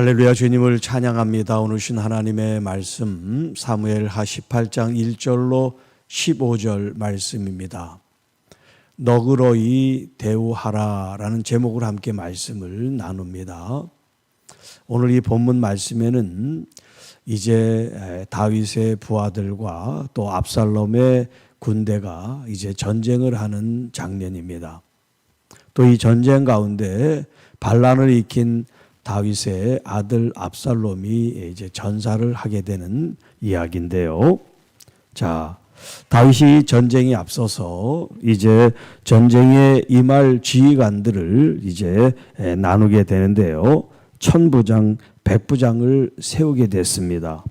할렐루야 주님을 찬양합니다. 오늘 신 하나님의 말씀 사무엘하 18장 1절로 15절 말씀입니다. 너그러이 대우하라라는 제목으로 함께 말씀을 나눕니다. 오늘 이 본문 말씀에는 이제 다윗의 부하들과 또 압살롬의 군대가 이제 전쟁을 하는 장면입니다. 또 이 전쟁 가운데 반란을 일으킨 다윗의 아들 압살롬이 이제 전사를 하게 되는 이야기인데요. 자, 다윗이 전쟁에 앞서서 이제 전쟁에 임할 지휘관들을 이제 나누게 되는데요. 천부장, 백부장을 세우게 됐습니다.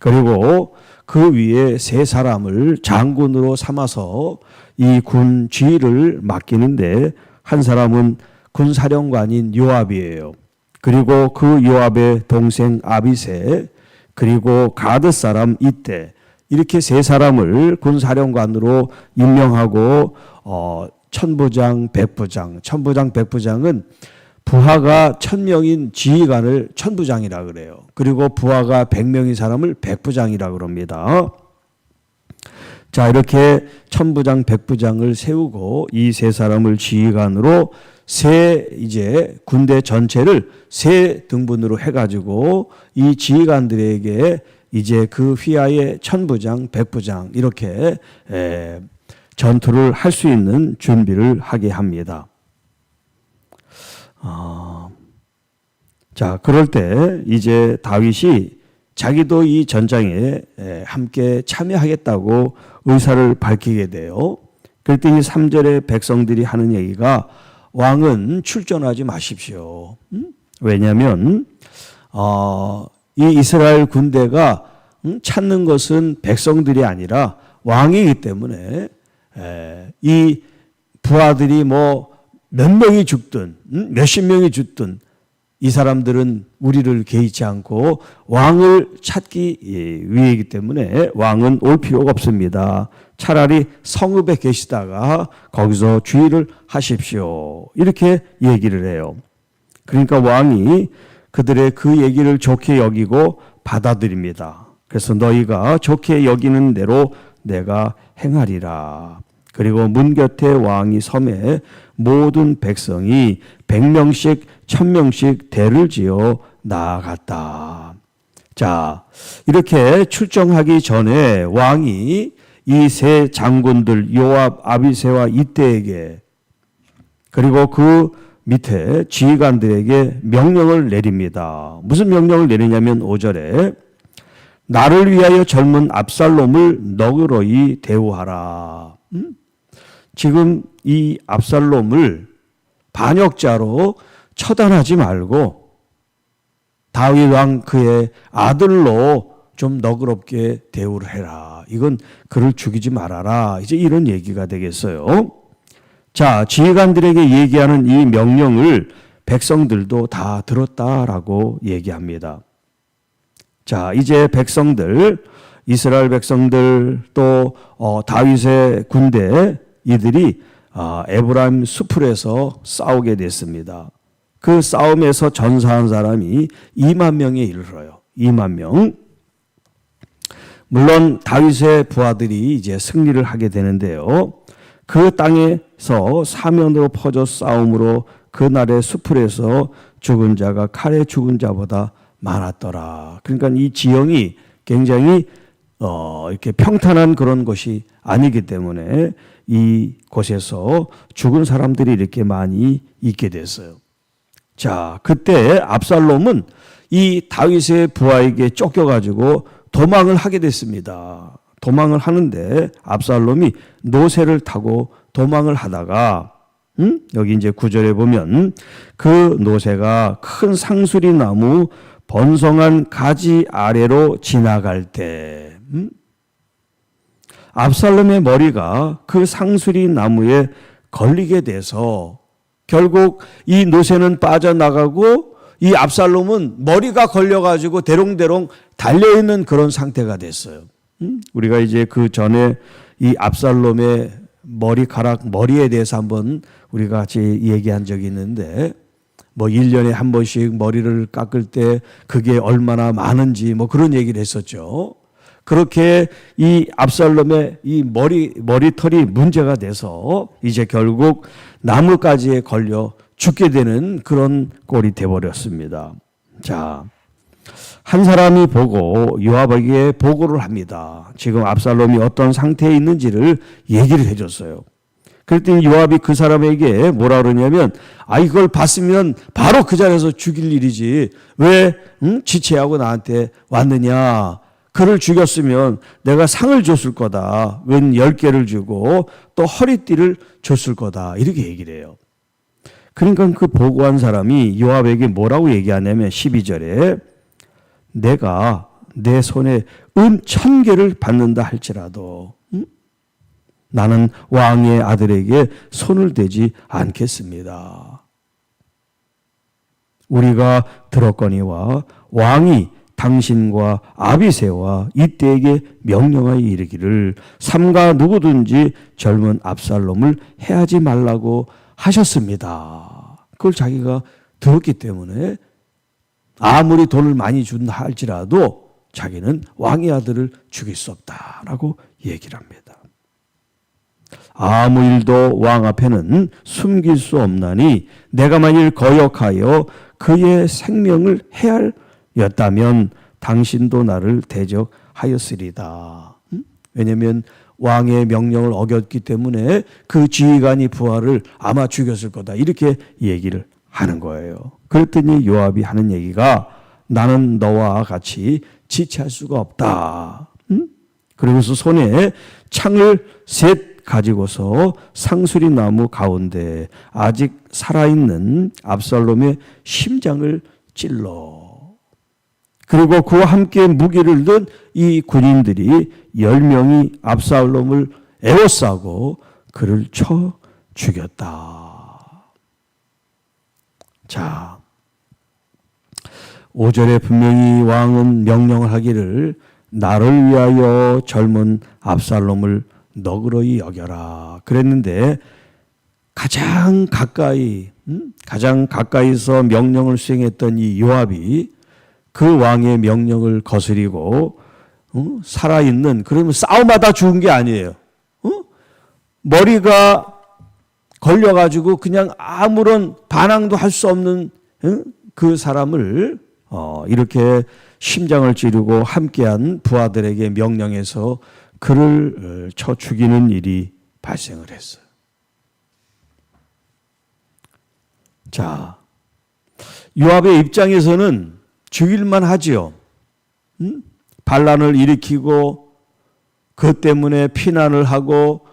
그리고 그 위에 세 사람을 장군으로 삼아서 이 군 지휘를 맡기는데 한 사람은 군사령관인 요압이에요. 그리고 그 요압의 동생 아비세 그리고 가드 사람 이때 이렇게 세 사람을 군사령관으로 임명하고 어 천부장 백부장 천부장 백부장은 부하가 천명인 지휘관을 천부장이라 그래요. 그리고 부하가 백명인 사람을 백부장이라 그럽니다. 자, 이렇게 천부장, 백부장을 세우고 이 세 사람을 지휘관으로 세 이제 군대 전체를 세 등분으로 해가지고 이 지휘관들에게 이제 그 휘하의 천부장, 백부장 이렇게 에, 전투를 할 수 있는 준비를 하게 합니다. 어, 자, 그럴 때 이제 다윗이 자기도 이 전장에 함께 참여하겠다고 의사를 밝히게 돼요. 이 3절에 백성들이 하는 얘기가 왕은 출전하지 마십시오. 음? 왜냐하면 어, 이 이스라엘 군대가 음? 찾는 것은 백성들이 아니라 왕이기 때문에 에, 이 부하들이 뭐 몇 명이 죽든 음? 몇십 명이 죽든 이 사람들은 우리를 개의치 않고 왕을 찾기 위해이기 때문에 왕은 올 필요가 없습니다. 차라리 성읍에 계시다가 거기서 주의를 하십시오. 이렇게 얘기를 해요. 그러니까 왕이 그들의 그 얘기를 좋게 여기고 받아들입니다. 그래서 너희가 좋게 여기는 대로 내가 행하리라. 그리고 문 곁에 왕이 섬에 모든 백성이 백명씩 천명씩 대를 지어 나아갔다. 자, 이렇게 출정하기 전에 왕이 이 세 장군들 요압, 아비세와 이때에게 그리고 그 밑에 지휘관들에게 명령을 내립니다. 무슨 명령을 내리냐면 5절에 나를 위하여 젊은 압살롬을 너그러이 대우하라. 음? 지금 이 압살롬을 반역자로 처단하지 말고 다윗 왕 그의 아들로 좀 너그럽게 대우를 해라. 이건 그를 죽이지 말아라. 이제 이런 얘기가 되겠어요. 자, 지휘관들에게 얘기하는 이 명령을 백성들도 다 들었다라고 얘기합니다. 자, 이제 백성들, 이스라엘 백성들 또 어, 다윗의 군대 이들이 아, 에브라임 수풀에서 싸우게 됐습니다. 그 싸움에서 전사한 사람이 2만 명에 이르러요. 2만 명. 물론 다윗의 부하들이 이제 승리를 하게 되는데요. 그 땅에서 사면으로 퍼져 싸움으로 그날의 수풀에서 죽은 자가 칼에 죽은 자보다 많았더라. 그러니까 이 지형이 굉장히 어, 이렇게 평탄한 그런 것이 아니기 때문에 이 곳에서 죽은 사람들이 이렇게 많이 있게 됐어요. 자, 그때 압살롬은 이 다윗의 부하에게 쫓겨가지고 도망을 하게 됐습니다. 도망을 하는데 압살롬이 노새를 타고 도망을 하다가 음? 여기 이제 구절에 보면 그 노새가 큰 상수리 나무 번성한 가지 아래로 지나갈 때 음? 압살롬의 머리가 그 상수리 나무에 걸리게 돼서 결국 이 노새는 빠져나가고 이 압살롬은 머리가 걸려가지고 대롱대롱 달려있는 그런 상태가 됐어요. 음? 우리가 이제 그 전에 이 압살롬의 머리카락, 머리에 대해서 한번 우리가 같이 얘기한 적이 있는데 뭐 1년에 한 번씩 머리를 깎을 때 그게 얼마나 많은지 뭐 그런 얘기를 했었죠. 그렇게 이 압살롬의 이 머리 머리털이 문제가 돼서 이제 결국 나무가지에 걸려 죽게 되는 그런 꼴이 돼 버렸습니다. 자, 한 사람이 보고 요압에게 보고를 합니다. 지금 압살롬이 어떤 상태에 있는지를 얘기를 해 줬어요. 그랬더니 요압이 그 사람에게 뭐라 그러냐면 아 이걸 봤으면 바로 그 자리에서 죽일 일이지 왜 응? 지체하고 나한테 왔느냐 그를 죽였으면 내가 상을 줬을 거다 웬열 개를 주고 또 허리띠를 줬을 거다 이렇게 얘기를 해요 그러니까 그 보고한 사람이 요압에게 뭐라고 얘기하냐면 12절에 내가 내 손에 은 천 개를 받는다 할지라도 응? 나는 왕의 아들에게 손을 대지 않겠습니다. 우리가 들었거니와 왕이 당신과 아비세와 이때에게 명령하여 이르기를 삼가 누구든지 젊은 압살롬을 해하지 말라고 하셨습니다. 그걸 자기가 들었기 때문에 아무리 돈을 많이 준다 할지라도 자기는 왕의 아들을 죽일 수 없다라고 얘기를 합니다. 아무 일도 왕 앞에는 숨길 수 없나니 내가 만일 거역하여 그의 생명을 해할 였다면 당신도 나를 대적하였으리다. 음? 왜냐하면 왕의 명령을 어겼기 때문에 그 지휘관이 부하를 아마 죽였을 거다. 이렇게 얘기를 하는 거예요. 그랬더니 요압이 하는 얘기가 나는 너와 같이 지체할 수가 없다. 음? 그리고서 손에 창을 셋 가지고서 상수리 나무 가운데 아직 살아있는 압살롬의 심장을 찔러. 그리고 그와 함께 무기를 든 이 군인들이 열 명이 압살롬을 에워싸고 그를 쳐 죽였다. 자, 5절에 분명히 왕은 명령을 하기를 나를 위하여 젊은 압살롬을 너그러이 여겨라. 그랬는데 가장 가까이 음? 가장 가까이서 명령을 수행했던 이 요압이 그 왕의 명령을 거스리고 어? 살아있는 그러면 싸움하다 죽은 게 아니에요. 어? 머리가 걸려가지고 그냥 아무런 반항도 할 수 없는 어? 그 사람을 어, 이렇게 심장을 찌르고 함께한 부하들에게 명령해서 그를 어, 쳐 죽이는 일이 발생을 했어요. 자, 요압의 입장에서는 죽일만 하지요. 음? 반란을 일으키고 그 때문에 피난을 하고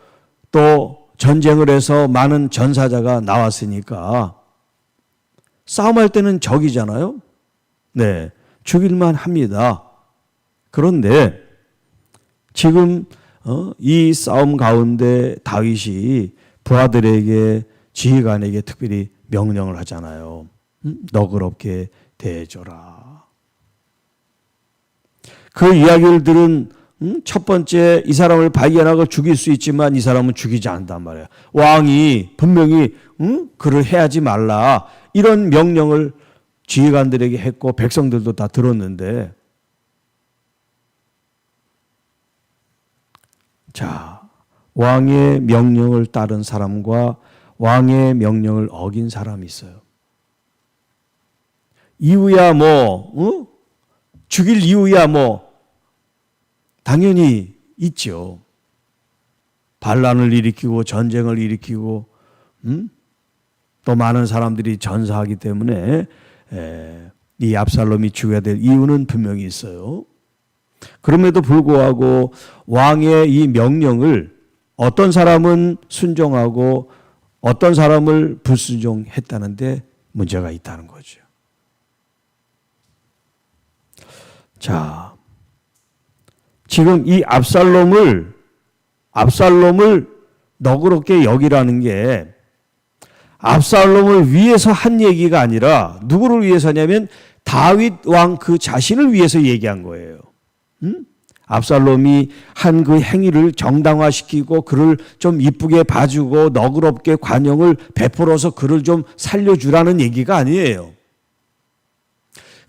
또 전쟁을 해서 많은 전사자가 나왔으니까 싸움할 때는 적이잖아요. 네, 죽일만 합니다. 그런데 지금 어, 이 싸움 가운데 다윗이 부하들에게 지휘관에게 특별히 명령을 하잖아요. 음? 너그럽게 대해줘라. 그 이야기를 들은 음? 첫 번째 이 사람을 발견하고 죽일 수 있지만 이 사람은 죽이지 않단 말이야. 왕이 분명히 음? 그를 해하지 말라 이런 명령을 지휘관들에게 했고 백성들도 다 들었는데 자, 왕의 명령을 따른 사람과 왕의 명령을 어긴 사람이 있어요. 이유야 뭐, 어? 죽일 이유야 뭐, 당연히 있죠. 반란을 일으키고 전쟁을 일으키고, 음? 또 많은 사람들이 전사하기 때문에 에, 이 압살롬이 죽어야 될 이유는 분명히 있어요. 그럼에도 불구하고 왕의 이 명령을 어떤 사람은 순종하고 어떤 사람을 불순종했다는데 문제가 있다는 거죠. 자, 지금 이 압살롬을 압살롬을 너그럽게 여기라는 게 압살롬을 위해서 한 얘기가 아니라 누구를 위해서냐면 다윗 왕 그 자신을 위해서 얘기한 거예요. 음? 압살롬이 한 그 행위를 정당화시키고 그를 좀 이쁘게 봐주고 너그럽게 관용을 베풀어서 그를 좀 살려주라는 얘기가 아니에요.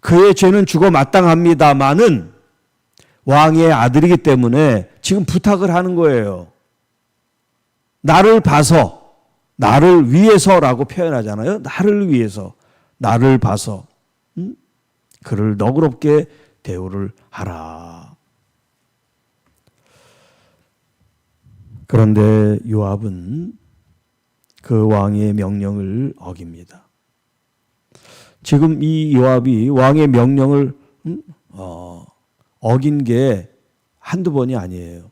그의 죄는 죽어 마땅합니다마는 왕의 아들이기 때문에 지금 부탁을 하는 거예요. 나를 봐서, 나를 위해서라고 표현하잖아요. 나를 위해서, 나를 봐서, 음? 그를 너그럽게 대우를 하라. 그런데 요압은 그 왕의 명령을 어깁니다. 지금 이 요압이 왕의 명령을 음? 어, 어긴 게 한두 번이 아니에요.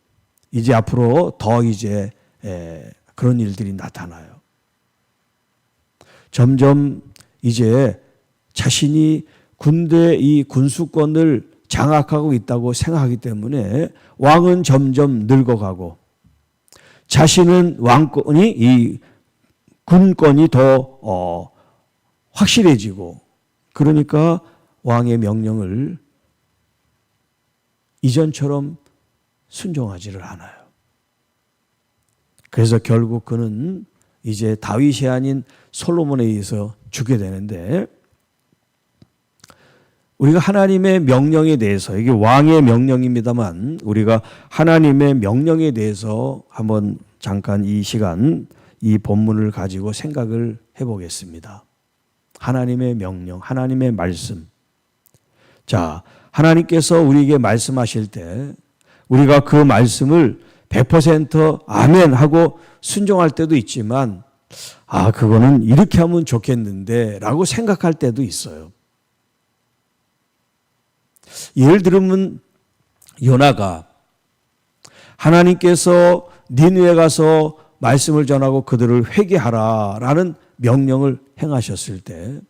이제 앞으로 더 이제 에, 그런 일들이 나타나요. 점점 이제 자신이 군대 이 군수권을 장악하고 있다고 생각하기 때문에 왕은 점점 늙어가고 자신은 왕권이 이 군권이 더 어, 확실해지고 그러니까 왕의 명령을 이전처럼 순종하지를 않아요. 그래서 결국 그는 이제 다윗이 아닌 솔로몬에 의해서 죽게 되는데 우리가 하나님의 명령에 대해서 이게 왕의 명령입니다만 우리가 하나님의 명령에 대해서 한번 잠깐 이 시간 이 본문을 가지고 생각을 해 보겠습니다. 하나님의 명령, 하나님의 말씀. 자, 하나님께서 우리에게 말씀하실 때 우리가 그 말씀을 100% 아멘 하고 순종할 때도 있지만 아, 그거는 이렇게 하면 좋겠는데 라고 생각할 때도 있어요. 예를 들면 요나가 하나님께서 니누에 가서 말씀을 전하고 그들을 회개하라라는 명령을 행하셨을 때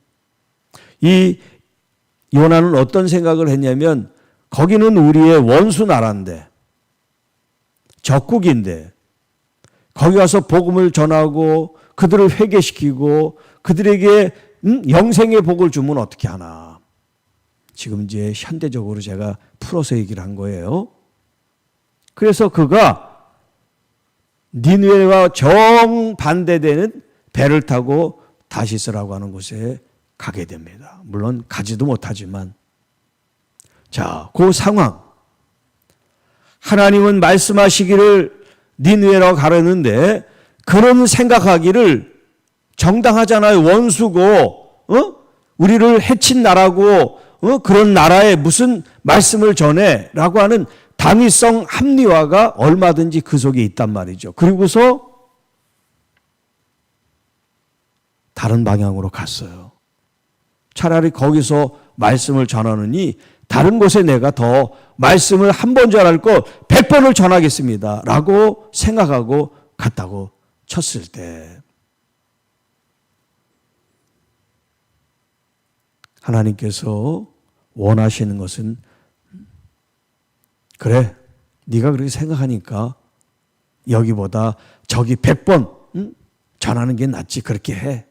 이 요나는 어떤 생각을 했냐면 거기는 우리의 원수 나라인데 적국인데 거기 가서 복음을 전하고 그들을 회개시키고 그들에게 음? 영생의 복을 주면 어떻게 하나. 지금 이제 현대적으로 제가 풀어서 얘기를 한 거예요. 그래서 그가 니누에와 정반대되는 배를 타고 다시스라고 하는 곳에 가게 됩니다. 물론 가지도 못하지만 자, 그 상황 하나님은 말씀하시기를 니누에로 가려는데 그런 생각하기를 정당하잖아요. 원수고 어? 우리를 해친 나라고 어? 그런 나라에 무슨 말씀을 전해라고 하는 당위성 합리화가 얼마든지 그 속에 있단 말이죠. 그리고서 다른 방향으로 갔어요. 차라리 거기서 말씀을 전하느니 다른 곳에 내가 더 말씀을 한 번 전할 거 100번을 전하겠습니다. 라고 생각하고 갔다고 쳤을 때 하나님께서 원하시는 것은 그래 네가 그렇게 생각하니까 여기보다 저기 100번 응? 전하는 게 낫지 그렇게 해.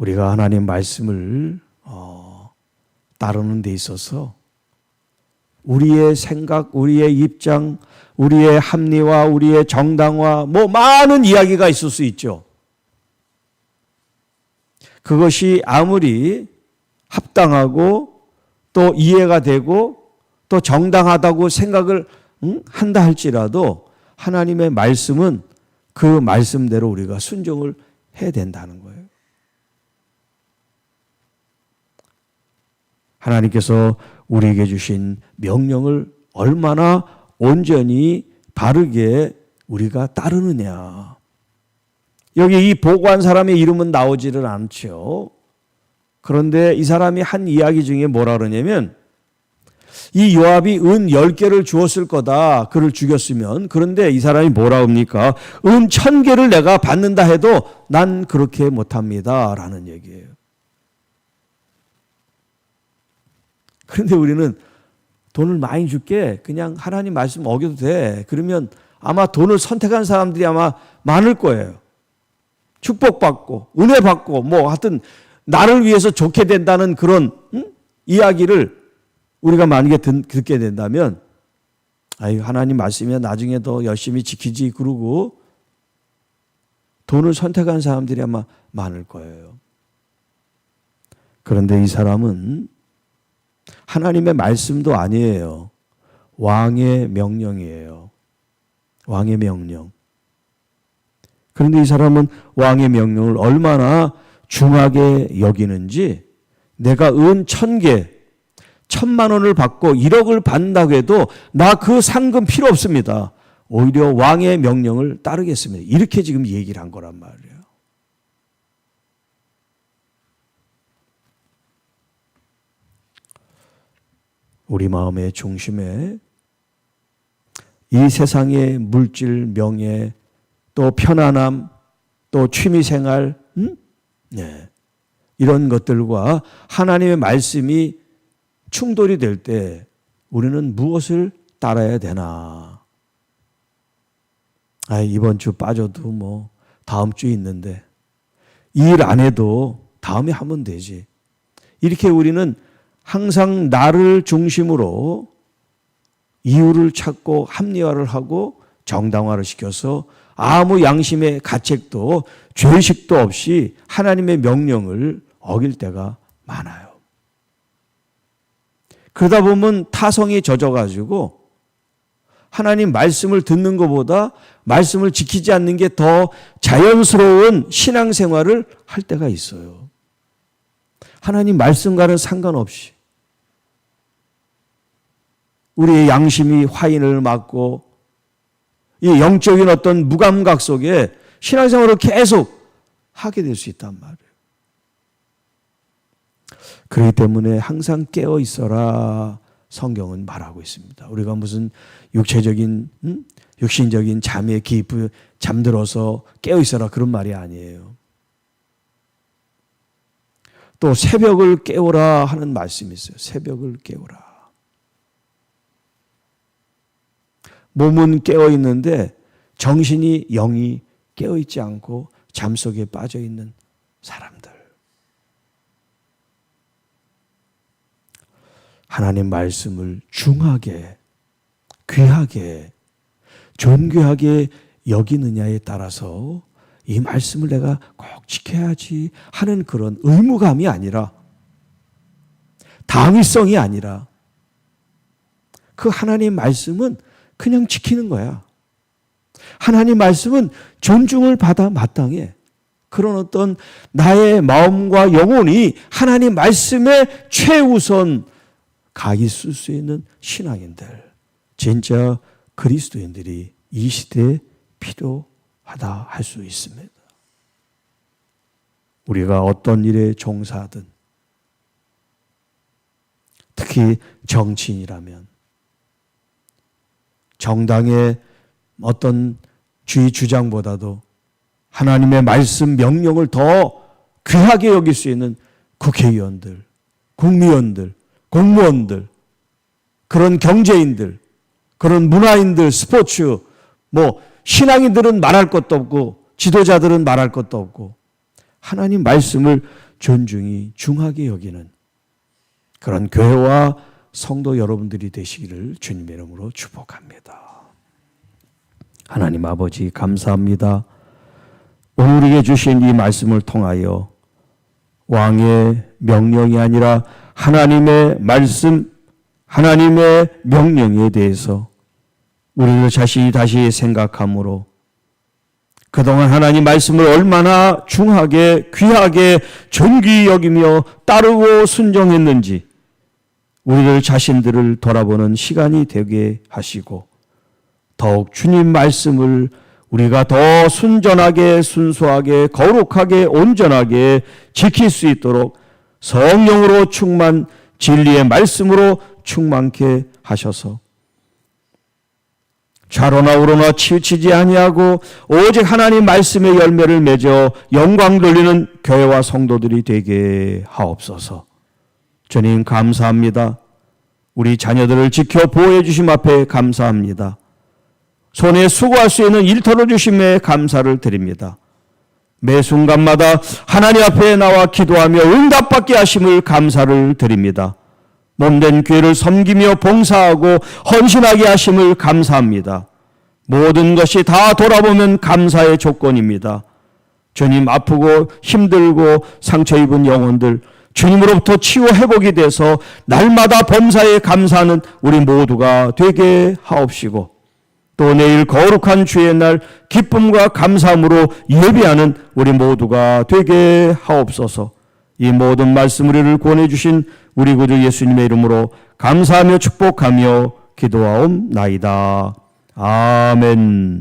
우리가 하나님 말씀을 어, 따르는 데 있어서 우리의 생각, 우리의 입장, 우리의 합리화, 우리의 정당화, 뭐 많은 이야기가 있을 수 있죠. 그것이 아무리 합당하고 또 이해가 되고 또 정당하다고 생각을 응? 한다 할지라도 하나님의 말씀은 그 말씀대로 우리가 순종을 해야 된다는 거예요. 하나님께서 우리에게 주신 명령을 얼마나 온전히 바르게 우리가 따르느냐. 여기 이 보고한 사람의 이름은 나오지를 않죠. 그런데 이 사람이 한 이야기 중에 뭐라 그러냐면 이 요압이 은 10개를 주었을 거다. 그를 죽였으면. 그런데 이 사람이 뭐라 합니까? 은 1000개를 내가 받는다 해도 난 그렇게 못합니다. 라는 얘기예요. 그런데 우리는 돈을 많이 줄게. 그냥 하나님 말씀 어겨도 돼. 그러면 아마 돈을 선택한 사람들이 아마 많을 거예요. 축복받고 은혜 받고 뭐 하여튼 나를 위해서 좋게 된다는 그런 응? 이야기를 우리가 만약에 듣, 듣게 된다면 아유 하나님 말씀이면 나중에 더 열심히 지키지 그러고 돈을 선택한 사람들이 아마 많을 거예요. 그런데 이 사람은 하나님의 말씀도 아니에요. 왕의 명령이에요. 왕의 명령. 그런데 이 사람은 왕의 명령을 얼마나 중하게 여기는지 내가 은 천 개, 천만 원을 받고 1억을 받는다고 해도 나 그 상금 필요 없습니다. 오히려 왕의 명령을 따르겠습니다. 이렇게 지금 얘기를 한 거란 말이에요. 우리 마음의 중심에 이 세상의 물질, 명예, 또 편안함, 또 취미 생활, 음? 네. 이런 것들과 하나님의 말씀이 충돌이 될 때 우리는 무엇을 따라야 되나? 아, 이번 주 빠져도 뭐 다음 주 있는데 일 안 해도 다음에 하면 되지. 이렇게 우리는 항상 나를 중심으로 이유를 찾고 합리화를 하고 정당화를 시켜서 아무 양심의 가책도 죄의식도 없이 하나님의 명령을 어길 때가 많아요. 그러다 보면 타성이 젖어가지고 하나님 말씀을 듣는 것보다 말씀을 지키지 않는 게 더 자연스러운 신앙생활을 할 때가 있어요. 하나님 말씀과는 상관없이 우리의 양심이 화인을 맞고 이 영적인 어떤 무감각 속에 신앙생활을 계속 하게 될 수 있단 말이에요. 그렇기 때문에 항상 깨어 있어라 성경은 말하고 있습니다. 우리가 무슨 육체적인 음? 육신적인 잠에 깊이 잠들어서 깨어 있어라 그런 말이 아니에요. 또 새벽을 깨우라 하는 말씀이 있어요. 새벽을 깨우라. 몸은 깨어 있는데 정신이 영이 깨어 있지 않고 잠 속에 빠져 있는 사람들. 하나님 말씀을 중하게, 귀하게, 존귀하게 여기느냐에 따라서 이 말씀을 내가 꼭 지켜야지 하는 그런 의무감이 아니라 당위성이 아니라 그 하나님 말씀은 그냥 지키는 거야. 하나님 말씀은 존중을 받아 마땅해. 그런 어떤 나의 마음과 영혼이 하나님 말씀에 최우선 가 있을 수 있는 신앙인들, 진짜 그리스도인들이 이 시대에 필요 하다 할 수 있습니다. 우리가 어떤 일에 종사하든, 특히 정치인이라면, 정당의 어떤 주의 주장보다도 하나님의 말씀 명령을 더 귀하게 여길 수 있는 국회의원들, 국무위원들, 공무원들, 그런 경제인들, 그런 문화인들, 스포츠, 뭐, 신앙인들은 말할 것도 없고, 지도자들은 말할 것도 없고, 하나님 말씀을 존중히 중하게 여기는 그런 교회와 성도 여러분들이 되시기를 주님의 이름으로 축복합니다. 하나님 아버지 감사합니다. 우리에게 주신 이 말씀을 통하여 왕의 명령이 아니라 하나님의 말씀, 하나님의 명령에 대해서 우리를 자신이 다시 생각함으로 그동안 하나님 말씀을 얼마나 중하게, 귀하게, 존귀 여기며 따르고 순종했는지 우리를 자신들을 돌아보는 시간이 되게 하시고 더욱 주님 말씀을 우리가 더 순전하게, 순수하게, 거룩하게, 온전하게 지킬 수 있도록 성령으로 충만, 진리의 말씀으로 충만케 하셔서 좌로나 우로나 치우치지 아니하고 오직 하나님 말씀의 열매를 맺어 영광 돌리는 교회와 성도들이 되게 하옵소서. 주님 감사합니다. 우리 자녀들을 지켜 보호해 주심 앞에 감사합니다. 손에 수고할 수 있는 일터를 주심에 감사를 드립니다. 매 순간마다 하나님 앞에 나와 기도하며 응답받게 하심을 감사를 드립니다. 몸된 교회를 섬기며 봉사하고 헌신하게 하심을 감사합니다. 모든 것이 다 돌아보면 감사의 조건입니다. 주님 아프고 힘들고 상처 입은 영혼들 주님으로부터 치유 회복이 돼서 날마다 범사에 감사하는 우리 모두가 되게 하옵시고 또 내일 거룩한 주의 날 기쁨과 감사함으로 예배하는 우리 모두가 되게 하옵소서. 이 모든 말씀 우리를 권해 주신 우리 구주 예수님의 이름으로 감사하며 축복하며 기도하옵나이다. 아멘.